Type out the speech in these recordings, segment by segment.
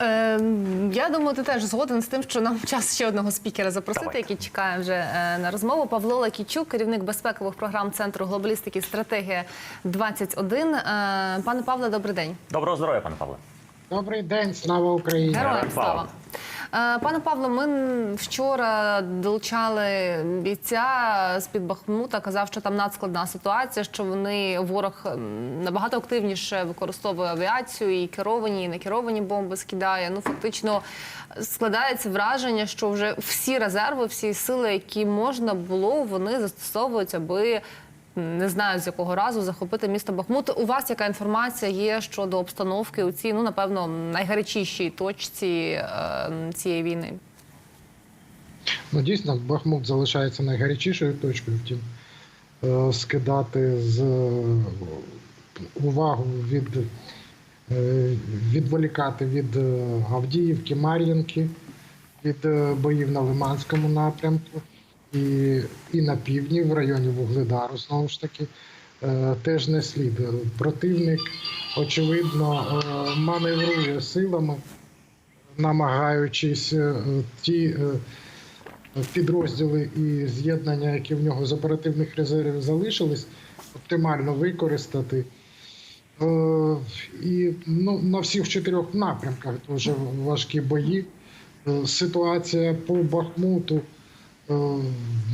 Е, я думаю, ти теж згоден з тим, що нам час ще одного спікера запросити, Давайте. який чекає вже е, на розмову. Павло Лакічук, керівник безпекових програм Центру глобалістики стратегія 21. Е, пане Павле, добрий день. Доброго здоров'я, пане Павле. Добрий день, слава Україні. Героям слава. Е, Пане Павло, ми вчора долучали бійця з під Бахмута. Казав, що там надскладна ситуація, що вони ворог набагато активніше використовує авіацію і керовані, і некеровані бомби скидає. Ну фактично складається враження, що вже всі резерви, всі сили, які можна було, вони застосовують, аби не знаю з якого разу захопити місто Бахмут. У вас яка інформація є щодо обстановки у цій, ну напевно, найгарячішій точці е, цієї війни? Ну, дійсно, Бахмут залишається найгарячішою точкою. Втім, е, скидати з е, увагу від відволікати від Авдіївки, Мар'їнки, від боїв на Лиманському напрямку і, і на півдні, в районі Вугледару, знову ж таки, е, теж не слід. Противник, очевидно, е, маневрує силами, намагаючись е, ті. підрозділи і з'єднання, які в нього з оперативних резервів залишились, оптимально використати. І ну, на всіх чотирьох напрямках дуже важкі бої. Ситуація по Бахмуту,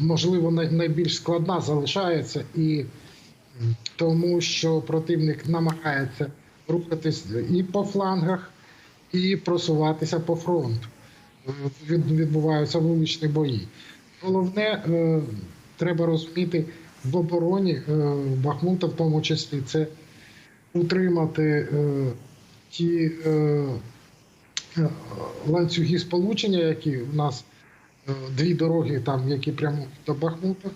можливо, найбільш складна залишається, і тому що противник намагається рухатись і по флангах, і просуватися по фронту відбуваються вуличні бої. Головне, е, треба розуміти в обороні е, Бахмута, в тому числі, це утримати е, ті е, е, ланцюги сполучення, які в нас е, дві дороги, там, які прямують до Бахмута.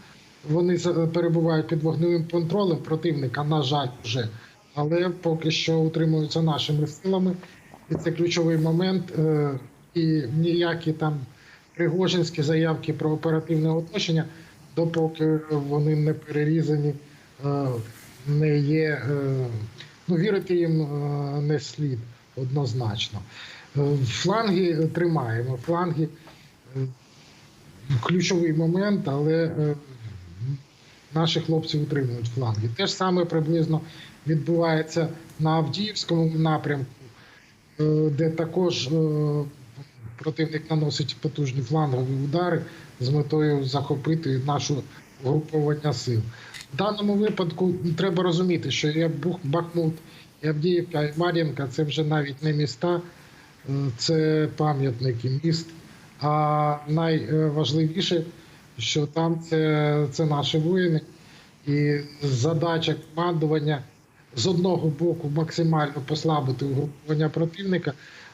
Вони перебувають під вогневим контролем противника, на жаль, вже. Але поки що утримуються нашими силами. І це ключовий момент. е, І ніякі там пригожинські заявки про оперативне оточення, допоки вони не перерізані, е, не є. е, Ну, вірити їм не слід однозначно. Фланги тримаємо. Фланги ключовий момент, але е, наші хлопці утримують фланги. Те ж саме приблизно відбувається на Авдіївському напрямку, е, де також е, противник наносить потужні флангові удари з метою захопити нашу угруповання сил. В даному випадку треба розуміти, що є Бахмут, і Авдіївка, і Мар'їнка це вже навіть не міста, це пам'ятники міст. А найважливіше, що там це, це наші воїни. І задача командування з одного боку максимально послабити угруповання противника,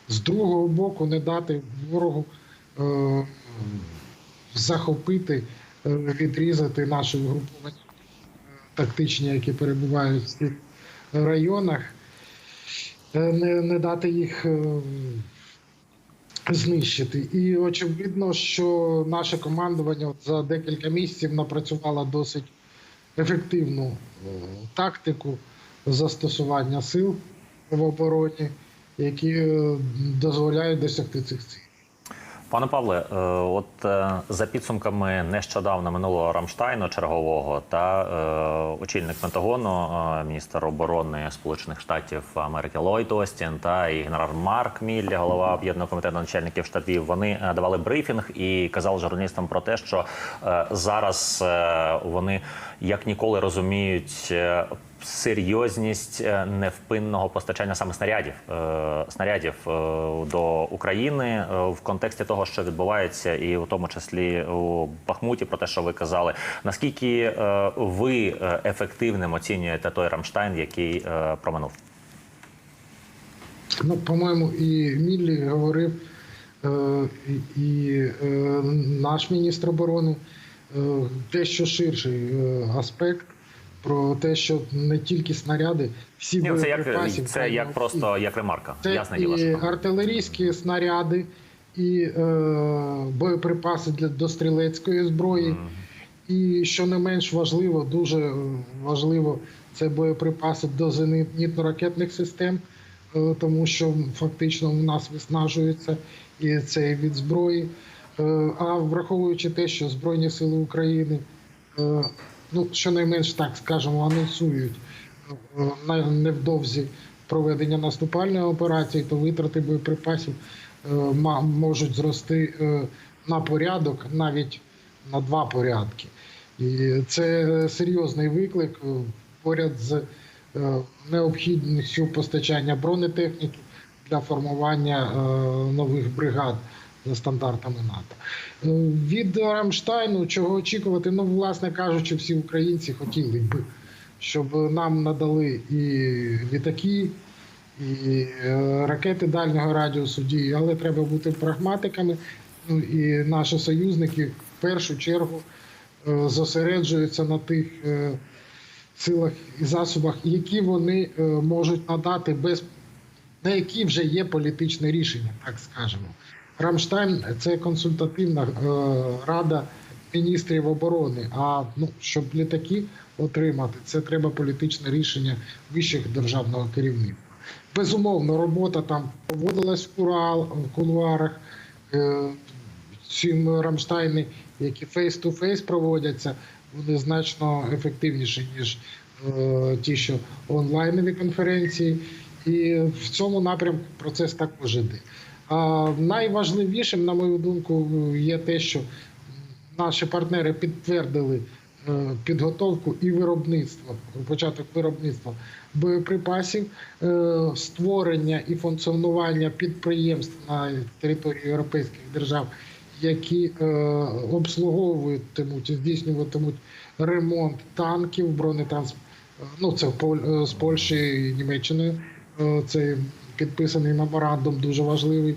з другого боку не дати ворогу е, захопити, е, відрізати наші угруповання е, тактичні, які перебувають в цих районах, е, не, не дати їх. е, знищити. І очевидно, що наше командування за декілька місяців напрацювало досить ефективну е, тактику застосування сил в обороні, які е, дозволяють досягти цих цілей. Пане Павле, е, от е, за підсумками нещодавно минулого Рамштайну чергового та е, очільник Пентагону, міністр оборони Сполучених Штатів Америки Ллойд Остін та і генерал Марк Міллі, голова об'єднаного комітету начальників штабів, вони давали брифінг і казали журналістам про те, що зараз вони як ніколи розуміють. Серйозність е, невпинного постачання саме снарядів е, снарядів е, до України в контексті того, що відбувається, і у тому числі у Бахмуті, про те, що ви казали. Наскільки ви ефективним оцінюєте той Рамштайн, який проминув? Ну, по-моєму, і Міллі говорив, і, наш міністр оборони дещо ширший аспект про те, що не тільки снаряди, всі Ні, це як це як просто як ремарка. Це Ясне діло. і що там. артилерійські снаряди, і е, боєприпаси для до стрілецької зброї. І що не менш важливо, дуже важливо, це боєприпаси до зенітно-ракетних систем, е, тому що фактично у нас виснажується і цей від зброї. Е, А враховуючи те, що Збройні Сили України, е, ну щонайменш так скажемо, анонсують е, на- невдовзі проведення наступальної операції, то витрати боєприпасів е, можуть зрости е, на порядок, навіть на два порядки. І це серйозний виклик поряд з необхідністю постачання бронетехніки для формування нових бригад за стандартами НАТО. Е, Від Рамштайну чого очікувати? Ну, власне кажучи, всі українці хотіли би, щоб нам надали і літаки, і е, ракети дальнього радіусу дії, але треба бути прагматиками. Ну і наші союзники в першу чергу е, зосереджуються на тих е, силах і засобах, які вони можуть надати без на які вже є політичне рішення, так скажемо. Рамштайн це консультативна е, рада міністрів оборони. А ну щоб літаки отримати, це треба політичне рішення вищих державного керівництва. Безумовно, робота там проводилась в курал в кулуарах. Е, ці Рамштайни, які фейс-ту-фейс проводяться, вони значно ефективніші, ніж е, ті, що онлайнові конференції. І в цьому напрямку процес також іде. Найважливішим, на мою думку, є те, що наші партнери підтвердили е, підготовку і виробництво, початок виробництва боєприпасів, е, створення і функціонування підприємств на території європейських держав, які е, обслуговуватимуть здійснюватимуть ремонт танків, бронетранс... Ну, це з Польщі і Німеччини. Е, Це підписаний меморандум, дуже важливий.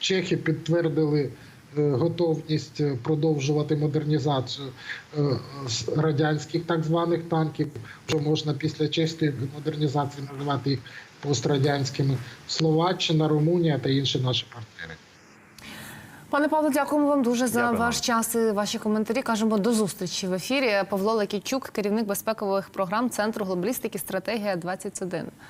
Чехи підтвердили е, готовність е, продовжувати модернізацію е, з радянських так званих танків. Що можна після чистої модернізації називати їх пострадянськими. Словаччина, Румунія та інші наші партнери. Пане Павло, дякуємо вам дуже за Дякую. ваш час і ваші коментарі. Кажемо до зустрічі в ефірі. Павло Лекічук, керівник безпекових програм Центру глобалістики стратегія 21